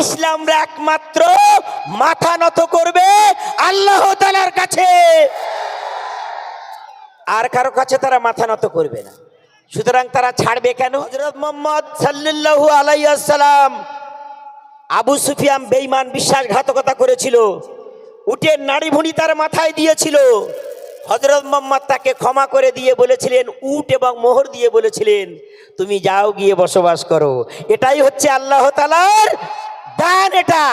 ইসলামরা একমাত্র মাথা নত করবে আল্লাহ তালার কাছে। আর কারও কাছে তারা মাথা নত করবে না। সুতরাং তারা ছাড়বে কেন? হজরত মোহাম্মদ সাল্লাল্লাহু আলাইসাল্লাম আবু সুফিয়াম বেঈমান বিশ্বাসঘাতকতা করেছিল। উটের নাড়ি ভুঁড়ি তার মাথায় দিয়েছিল। হজরত মোহাম্মদ তাকে ক্ষমা করে দিয়ে বলেছিলেন, উট এবং মোহর দিয়ে বলেছিলেন, তুমি যাও গিয়ে বসবাস করো। এটাই হচ্ছে আল্লাহ তালার দান এটা।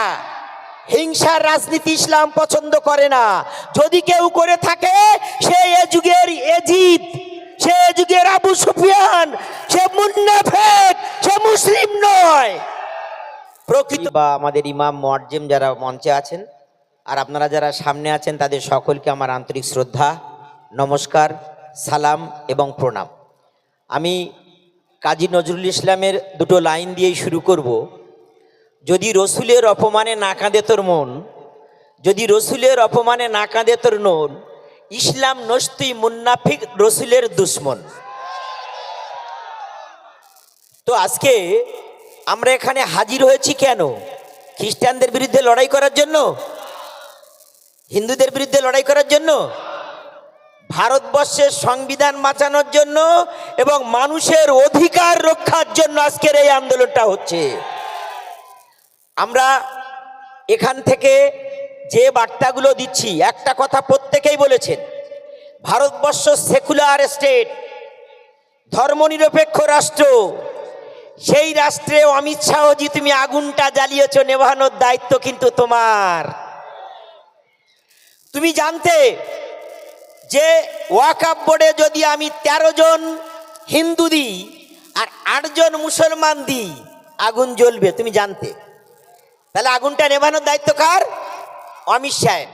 হিংসার রাজনীতি ইসলাম পছন্দ করে না। যদি কেউ করে থাকে, সে এ যুগের এজিদ, সে এ যুগের আবু সুফিয়ান, সে মুন্নাফেক সে মুসলিম নয়। প্রকৃত বা আমাদের ইমাম মোয়াজ্জেম যারা মঞ্চে আছেন, আর আপনারা যারা সামনে আছেন, তাদের সকলকে আমার আন্তরিক শ্রদ্ধা, নমস্কার, সালাম এবং প্রণাম। আমি কাজী নজরুল ইসলামের দুটো লাইন দিয়েই শুরু করব। যদি রসুলের অপমানে না কাঁদে তোর মন, যদি রসুলের অপমানে না কাঁদে তোর নন ইসলাম নস্তি মুন্নাফিক রসুলের দুশ্মন। তো আজকে আমরা এখানে হাজির হয়েছি কেন? খ্রিস্টানদের বিরুদ্ধে লড়াই করার জন্য? হিন্দুদের বিরুদ্ধে লড়াই করার জন্য? ভারতবর্ষের সংবিধান বাঁচানোর জন্য এবং মানুষের অধিকার রক্ষার জন্য আজকের এই আন্দোলনটা হচ্ছে। আমরা এখান থেকে যে বার্তাগুলো দিচ্ছি, একটা কথা প্রত্যেকেই বলেছেন, ভারতবর্ষ সেকুলার স্টেট, ধর্মনিরপেক্ষ রাষ্ট্র, সেই রাষ্ট্রে অমিত শাহজি, তুমি আগুনটা জ্বালিয়েছ, নেভানোর দায়িত্ব কিন্তু তোমার। তুমি জানতে যে ওয়াকাপ বোর্ডে যদি আমি ১৩ জন হিন্দু দিই আর আটজন মুসলমান দিই, আগুন জ্বলবে, তুমি জানতে। তাহলে আগুনটা নেভানোর দায়িত্ব কার? অমিত শাহের।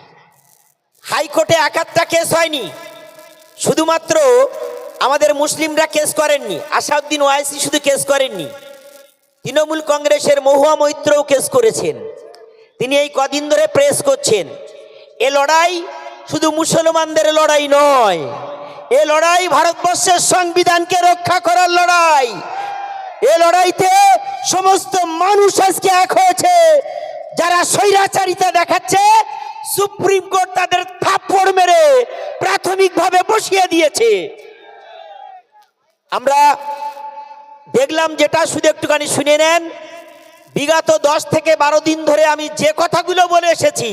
হাইকোর্টে একাত্তা কেস হয়নি। শুধুমাত্র আমাদের মুসলিমরা কেস করেননি। আসাউদ্দিন ওয়াইসি শুধু কেস করেননি। তৃণমূল কংগ্রেসের মহুয়া মৈত্রও কেস করেছেন। তিনি এই কদিন ধরে প্রেস করছেন। এ লড়াই শুধু মুসলমানদের লড়াই নয়। এ লড়াই ভারতবর্ষের সংবিধানকে রক্ষা করার লড়াই। এ লড়াইতে সমস্ত মানুষ আজকে এক হয়েছে। যারা স্বৈরাচারিতা দেখাচ্ছে, সুপ্রিম কোর্ট তাদের থাপ্পড় মেরে প্রাথমিকভাবে বসিয়ে দিয়েছে। আমরা দেখলাম যেটা, শুধু একটুখানি শুনে নেন। বিগত দশ থেকে বারো দিন ধরে আমি যে কথাগুলো বলে এসেছি,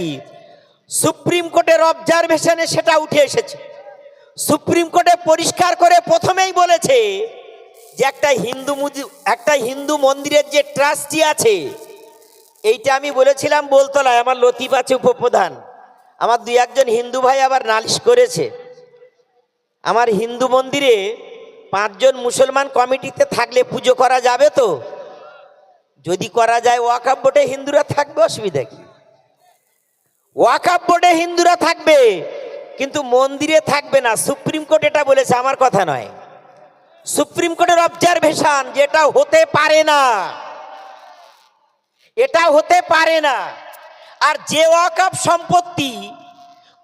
সুপ্রিম কোর্টের অবজারভেশনে সেটা উঠে এসেছে। সুপ্রিম কোর্টে পরিষ্কার করে প্রথমেই বলেছে যে একটা হিন্দু একটা হিন্দু মন্দিরের যে ট্রাস্টি আছে, এইটা আমি বলেছিলাম বলতলায়, আমার লতিফ আছে উপপ্রধান। আমার দুই একজন হিন্দু ভাই আবার নালিশ করেছে। আমার হিন্দু মন্দিরে পাঁচজন মুসলমান কমিটিতে থাকলে পুজো করা যাবে তো? যদি করা যায় ওয়াকাব বোর্ডে হিন্দুরা থাকবে, অসুবিধা কি? ওয়াকাব বোর্ডে হিন্দুরা থাকবে, কিন্তু মন্দিরে থাকবে না। সুপ্রিম কোর্ট এটা বলেছে, আমার কথা নয়। সুপ্রিম কোর্টের অবজারভেশন যেটা হতে পারে না। এটা হতে পারে না। আর যে ওয়াকাব সম্পত্তি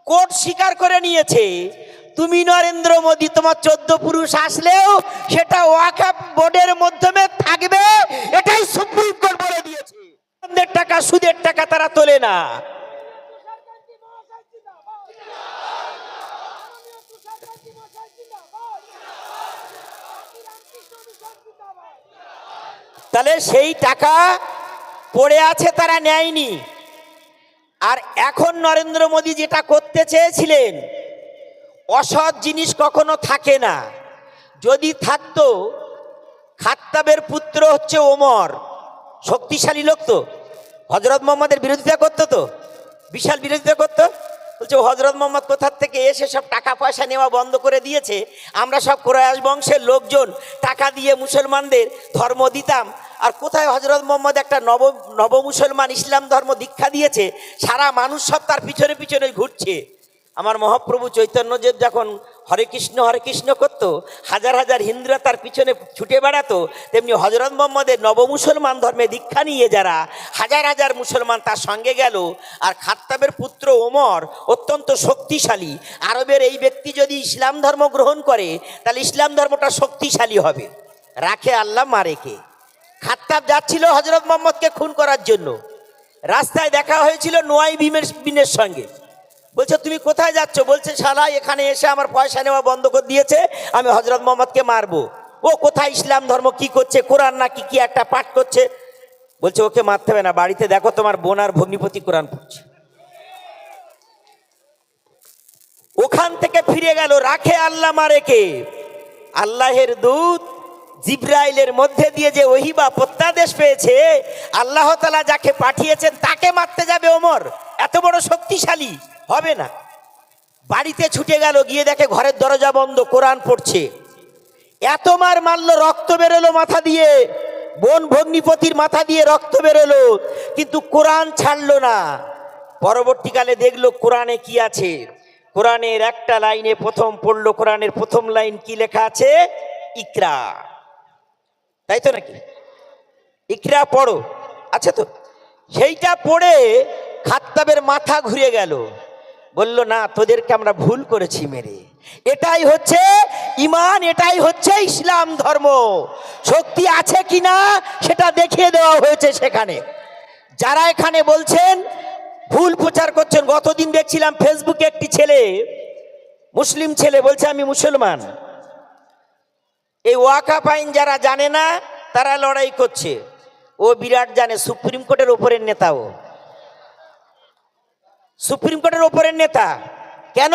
কোর্ট স্বীকার করে নিয়েছে, তুমি নরেন্দ্র মোদী, তোমার চোদ্দ পুরুষ আসলেও সেটা ওয়াকাব বোর্ডের মাধ্যমে থাকবে, এটাই সুপ্রিম কোর্ট বলে দিয়েছে। টাকা, সুদের টাকা তারা তোলে না। তাহলে সেই টাকা পড়ে আছে তারা নেয়নি। আর এখন নরেন্দ্র মোদী যেটা করতে চেয়েছিলেন, অসৎ জিনিস কখনো থাকে না। যদি থাকতো, খাত্তাবের পুত্র হচ্ছে ওমর, শক্তিশালী লোক তো। হজরত মোহাম্মদের বিরোধিতা করতো তো? বিশাল বিরোধিতা করতো? বলছে হজরত মোহাম্মদ কোথার থেকে এসে সব টাকা পয়সা নেওয়া বন্ধ করে দিয়েছে? আমরা সব কোরআশ বংশের লোকজন টাকা দিয়ে মুসলমানদের ধর্ম দিতাম। আর কোথায় হজরত মোহাম্মদ একটা নব নব মুসলমান ইসলাম ধর্ম দীক্ষা দিয়েছে? সারা মানুষ সব তার পিছনে পিছনে ঘুরছে। আমার মহাপ্রভু চৈতন্যদেব যখন হরে কৃষ্ণ হরে কৃষ্ণ করত, হাজার হাজার হিন্দুরা তার পিছনে ছুটে বেড়াতো, তেমনি হজরত মোহাম্মদের নব মুসলমান ধর্মে দীক্ষা নিয়ে যারা হাজার হাজার মুসলমান তার সঙ্গে গেল, আর খাত্তাবের পুত্র ওমর অত্যন্ত শক্তিশালী, আরবের এই ব্যক্তি যদি ইসলাম ধর্ম গ্রহণ করে, তাহলে ইসলাম ধর্মটা শক্তিশালী হবে। রাখে আল্লাহ মারে কে? খাত্তাব যাচ্ছিল হজরত মোহাম্মদকে খুন করার জন্য। রাস্তায় দেখা হয়েছিল নোয়াই ভীমের বিনের সঙ্গে। বলছে, তুমি কোথায় যাচ্ছ? বলছে, শালা, এখানে এসে আমার পয়সা নেওয়া বন্ধ করে দিয়েছে, আমি হজরত মোহাম্মদকে মারবো। ও কোথায় ইসলাম ধর্ম, কি করছে, কোরআন নাকি কি একটা পাঠ করছে? বলছে, ওকে মারতে হবে না, বাড়িতে দেখো তোমার বোন আর ভগ্নিপতি কোরআন পড়ছে। ওখান থেকে ফিরে গেল, রাখে আল্লাহ মারেকে। আল্লাহের দূত জিব্রাইলের মধ্যে দিয়ে যে ওহিবা প্রত্যাদেশ পেয়েছে, আল্লাহ তালা যাকে পাঠিয়েছেন তাকে মারতে যাবে ওমর। এত বড় শক্তিশালী, হবে না। বাড়িতে ছুটে গেল, গিয়ে দেখে ঘরের দরজা বন্ধ, কোরআন পড়ছে। এত মার মারলো, রক্ত বেরোলো মাথা দিয়ে। বোন ভগ্নিপতির মাথা দিয়ে রক্ত বেরোলো, কিন্তু কোরআন ছাড়লো না। পরবর্তীকালে দেখল কোরআনে কি আছে। কোরআনের একটা লাইনে প্রথম পড়ল, কোরআনের প্রথম লাইন কি লেখা আছে? ইকরা। তাই তো নাকি? ইকরা পড়ো। আচ্ছা তো, সেইটা পড়ে খাত্তাবের মাথা ঘুরে গেল। বলল, না, তোদেরকে আমরা ভুল করেছি মেরে। এটাই হচ্ছে ইমান, এটাই হচ্ছে ইসলাম ধর্ম। শক্তি আছে কিনা সেটা দেখিয়ে দেওয়া হয়েছে সেখানে। যারা এখানে বলছেন, ভুল প্রচার করছেন, গতদিন দেখছিলাম ফেসবুকে একটি ছেলে, মুসলিম ছেলে, বলছে, আমি মুসলমান। এই ওয়াকাফ আইন যারা জানে না, তারা লড়াই করছে। ও বিরাট জানে, সুপ্রিম কোর্টের ওপরের নেতা ও। সুপ্রিম কোর্টের ওপরের নেতা। কেন?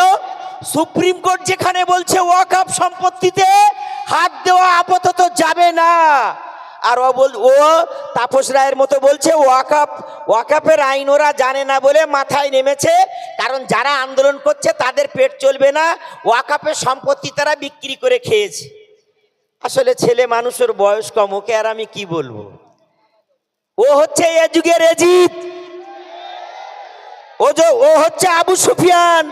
সুপ্রিম কোর্ট যেখানে বলছে ওয়াকাফ সম্পত্তিতে হাত দেওয়া আপাতত যাবে না। আর ও বল, ও তাপস রায়ের মতো বলছে ওয়াকাপ ওয়াকাপের আইন ওরা জানে না বলে মাথায় নেমেছে। কারণ যারা আন্দোলন করছে, তাদের পেট চলবে না। ওয়াকাপের সম্পত্তি তারা বিক্রি করে খেয়েছে। আসলে ছেলে মানুষের বয়স কম, ওকে আর আমি কি বলব? ও হচ্ছে এ যুগের এজিত ও যে, ও হচ্ছে আবু সুফিয়ান।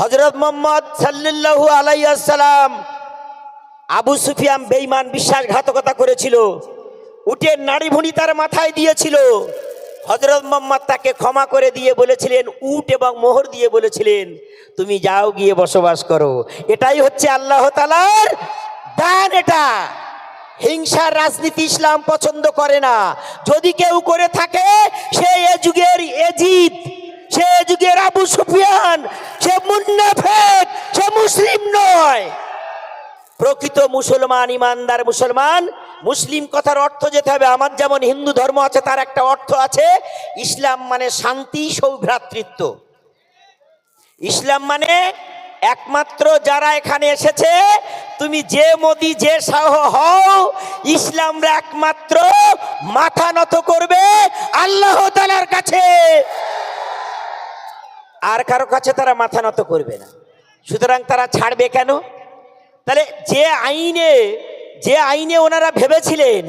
হজরত মোহাম্মদ সাল্লাল্লাহু আলাইসাল্লাম আবু সুফিয়ান বেঈমান বিশ্বাসঘাতকতা করেছিল। উঠে নাড়ি ভুঁড়ি তার মাথায় দিয়েছিল। হজরত মোহাম্মদ তাকে ক্ষমা করে দিয়ে বলেছিলেন, উট এবং মোহর দিয়ে বলেছিলেন, তুমি যাও গিয়ে বসবাস করো। এটাই হচ্ছে আল্লাহ তালার দান এটা। হিংসার রাজনীতি ইসলাম পছন্দ করে না। যদি কেউ করে থাকে, সে এ যুগের এজিদ, সে এ যুগের আবু সুফিয়ান, সে মুন্নাফেক সে মুসলিম নয়। প্রকৃত মুসলমান, ইমানদার মুসলমান, মুসলিম কথার অর্থ যেতে হবে। আমার যেমন হিন্দু ধর্ম আছে, তার একটা অর্থ আছে, ইসলাম মানে শান্তি, সৌভ্রাতৃত্ব। ইসলাম মানে একমাত্র যারা এখানে এসেছে, তুমি যে মোদি, যে সাহ হও, ইসলামরা একমাত্র মাথা নত করবে আল্লাহ তালার কাছে। আর কারও কাছে তারা মাথা নত করবে না। সুতরাং তারা ছাড়বে কেন? তাহলে যে আইনে যে আইনে ওনারা ভেবেছিলেন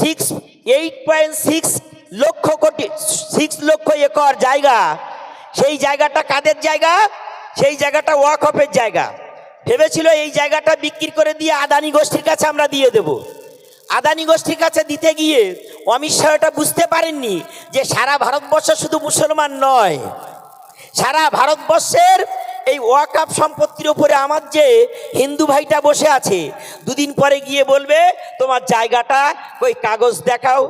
six eight point six lakh crore six লক্ষ একর জায়গা, সেই জায়গাটা কাদের জায়গা? সেই জায়গাটা ওয়াকফের জায়গা। ভেবেছিল এই জায়গাটা বিক্রি করে দিয়ে আদানি গোষ্ঠীর কাছে আমরা দিয়ে দেব। আদানি গোষ্ঠীর কাছে দিতে গিয়ে অমিত শাহ এটা বুঝতে পারেননি যে সারা ভারতবর্ষ শুধু মুসলমান নয়। সারা ভারতবর্ষের এই ওয়াকাপ সম্পত্তির উপরে আমার যে হিন্দু ভাইটা বসে আছে, দুদিন পরে গিয়ে বলবে, তোমার জায়গাটা ওই কাগজ দেখাও।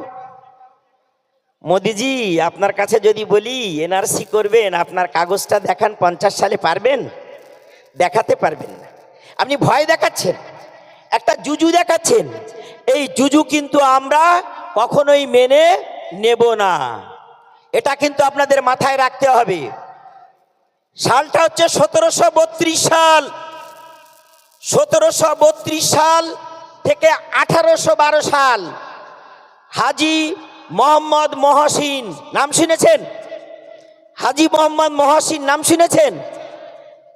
মোদিজি, আপনার কাছে যদি বলি, এনআরসি করবেন, আপনার কাগজটা দেখান, পঞ্চাশ সালে পারবেন? দেখাতে পারবেন না। আপনি ভয় দেখাচ্ছেন। একটা জুজু দেখাচ্ছেন। এই জুজু কিন্তু আমরা কখনোই মেনে নেব না। এটা কিন্তু আপনাদের মাথায় রাখতে হবে। সালটা হচ্ছে সতেরোশো বত্রিশ সাল। সতেরোশো বত্রিশ সাল থেকে আঠারোশো বারো সাল। হাজি মোহাম্মদ মহসিন, নাম শুনেছেন? হাজি মোহাম্মদ মহসিন, নাম শুনেছেন?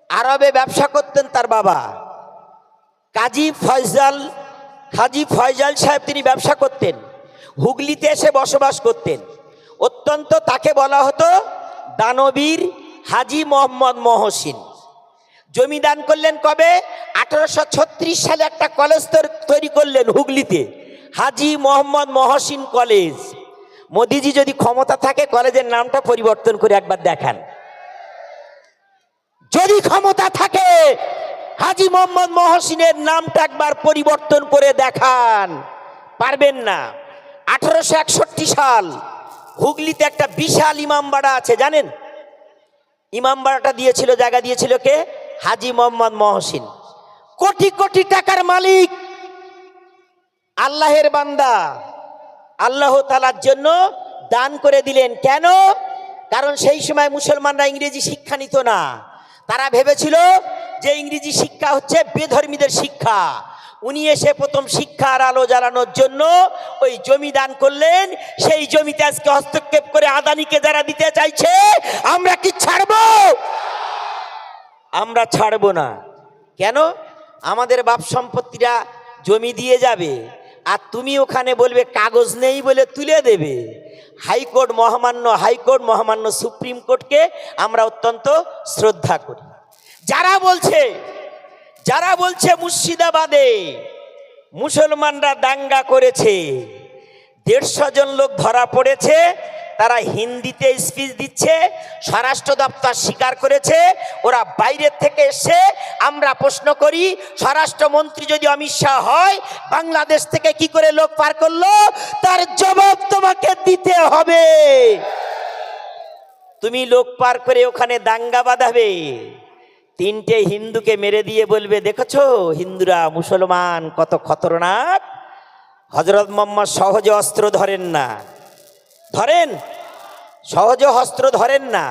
আরবে ব্যবসা করতেন তার বাবা। কাজী ফয়জাল, হাজি ফয়জাল সাহেব তিনি ব্যবসা করতেন। হুগলিতে এসে বসবাস করতেন। অত্যন্ত তাকে বলা হতো দানবীর হাজি মোহাম্মদ মহসিন। জমি দান করলেন কবে? আঠারোশো ছত্রিশ সালে একটা কলেজ তৈরি- তৈরি করলেন হুগলিতে, হাজি মোহাম্মদ মহসিন কলেজ। মোদিজি যদি ক্ষমতা থাকে, কলেজের নামটা পরিবর্তন করে একবার দেখান। যদি ক্ষমতা থাকে, হাজি মোহাম্মদ মহসিনের নামটা একবার পরিবর্তন করে দেখান। পারবেন না। আঠারোশো একষট্টি সাল, হুগলিতে একটা বিশাল ইমামবাড়া আছে, জানেন? ইমামবাড়াটা দিয়েছিল, জায়গা দিয়েছিল কে? হাজি মোহাম্মদ মহসিন। কোটি কোটি টাকার মালিক, আল্লাহের বান্দা। আল্লাহ তালার জন্য দান করে দিলেন। কেন? কারণ সেই সময় মুসলমানরা ইংরেজি শিক্ষা নিত না। তারা ভেবেছিল যে ইংরেজি শিক্ষা হচ্ছে বেধর্মীদের শিক্ষা। উনি এসে প্রথম শিক্ষার আলো জ্বালানোর জন্য ওই জমি দান করলেন। সেই জমিতে আজকে হস্তক্ষেপ করে আদানিকে যারা দিতে চাইছে, আমরা কি ছাড়বো? আমরা ছাড়বো না। কেন? আমাদের বাপ সম্পত্তিরা জমি দিয়ে যাবে। আর তুমি ওখানে বলবে, কাগজ নেই বলে তুলে দেবে। হাইকোর্ট মহামান্য হাইকোর্ট মহামান্য সুপ্রিম কোর্টকে আমরা অত্যন্ত শ্রদ্ধা করি। যারা বলছে যারা বলছে মুর্শিদাবাদে মুসলমানরা দাঙ্গা করেছে, দেড়শো জন লোক ধরা পড়েছে তারা হিন্দিতে স্পিচ দিচ্ছে, স্বরাষ্ট্র দপ্তর স্বীকার করেছে, ওরা বাইরের থেকে এসে আমরা প্রশ্ন করি, স্বরাষ্ট্রমন্ত্রী যদি অমিত শাহ হয়, বাংলাদেশ থেকে কি করে লোক পার করল? তার জবাব তোমাকে দিতে হবে। তুমি লোক পার করে ওখানে দাঙ্গা বাঁধাবে। তিনটে হিন্দুকে মেরে দিয়ে বলবে, দেখেছ, হিন্দুরা মুসলমান, কত খতরনাক। হজরত মোহাম্মদ সহজে অস্ত্র ধরেন না। ধরেন, সহজ অস্ত্র ধরেন না।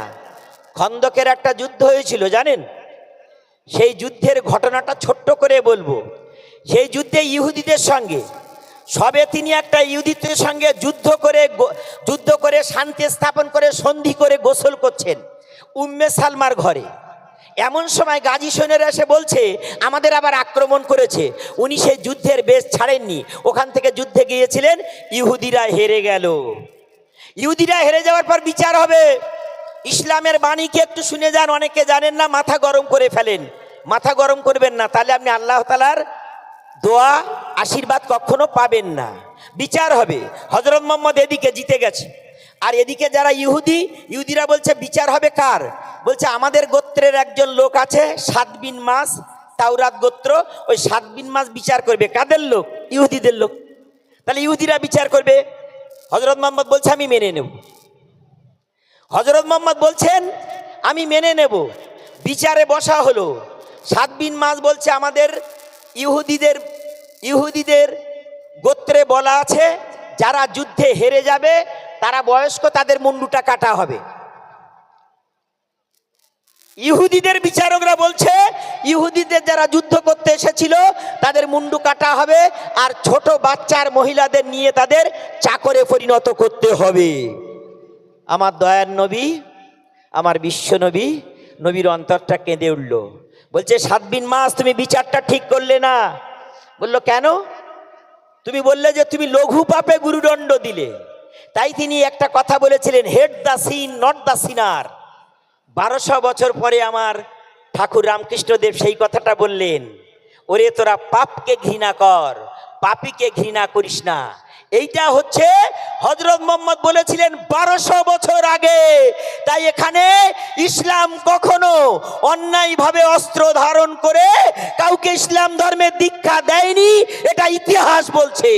খন্দকের একটা যুদ্ধ হয়েছিল, জানেন? সেই যুদ্ধের ঘটনাটা ছোট্ট করে বলব। সেই যুদ্ধে ইহুদিদের সঙ্গে, সবে তিনি একটা ইহুদিদের সঙ্গে যুদ্ধ করে যুদ্ধ করে শান্তি স্থাপন করে সন্ধি করে গোসল করছেন উম্মে সালমার ঘরে। এমন সময় গাজী সৈন্যরা এসে বলছে, আমাদের আবার আক্রমণ করেছে। উনি সেই যুদ্ধের বেশ ছাড়েননি। ওখান থেকে যুদ্ধে গিয়েছিলেন, ইহুদিরা হেরে গেল। ইহুদিরা হেরে যাওয়ার পর বিচার হবে। ইসলামের বাণীকে একটু শুনে যান, অনেকে জানেন না, মাথা গরম করে ফেলেন। মাথা গরম করবেন না, তাহলে আপনি আল্লাহ তালার দোয়া, আশীর্বাদ কখনো পাবেন না। বিচার হবে। হজরত মোহাম্মদ এদিকে জিতে গেছে। আর এদিকে যারা ইহুদি, ইহুদিরা বলছে, বিচার হবে কার? বলছে, আমাদের গোত্রের একজন লোক আছে, সাত বিন মাস, তাওরাত গোত্র। ওই সাত বিন মাস বিচার করবে। কাদের লোক? ইহুদিদের লোক। তাহলে ইহুদিরা বিচার করবে। হজরত মোহাম্মদ বলছে, আমি মেনে নেব। হজরত মোহাম্মদ বলছেন, আমি মেনে নেব। বিচারে বসা হলো। সাত বিন মাস বলছে, আমাদের ইহুদিদের ইহুদিদের গোত্রে বলা আছে, যারা যুদ্ধে হেরে যাবে, তারা বয়স্ক, তাদের মুন্ডুটা কাটা হবে। ইহুদিদের বিচারকরা বলছে, ইহুদিদের যারা যুদ্ধ করতে এসেছিল, তাদের মুন্ডু কাটা হবে আর ছোট বাচ্চার মহিলাদের নিয়ে তাদের চাকরে পরিণত করতে হবে। আমার দয়ার নবী, আমার বিশ্ব নবী, নবীর অন্তরটা কেঁদে উঠল। বলছে, সাত দিন মাস তুমি বিচারটা ঠিক করলে না। বলল, কেন? তুমি বললে যে তুমি লঘু পাপে গুরুদণ্ড দিলে। তাই তিনি একটা কথা বলেছিলেন hate the sin not the sinner বারোশো বছর পরে আমার ঠাকুর রামকৃষ্ণদেব সেই কথাটা বললেন, ওরে তোরা পাপকে ঘৃণা কর, পাপীকে ঘৃণা করিস না। এইটা হচ্ছে হজরত মোহাম্মদ বলেছিলেন বারোশো বছর আগে। তাই এখানে ইসলাম কখনো অন্যায়ভাবে অস্ত্র ধারণ করে কাউকে ইসলাম ধর্মের দীক্ষা দেয়নি, এটা ইতিহাস বলছে।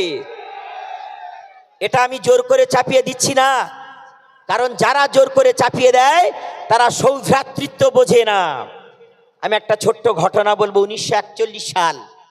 এটা আমি জোর করে চাপিয়ে দিচ্ছি না। কারণ যারা জোর করে চাপিয়ে দেয়, তারা সৌভ্রাতৃত্ব বোঝে না। আমি একটা ছোট্ট ঘটনা বলব, উনিশশো একচল্লিশ সাল।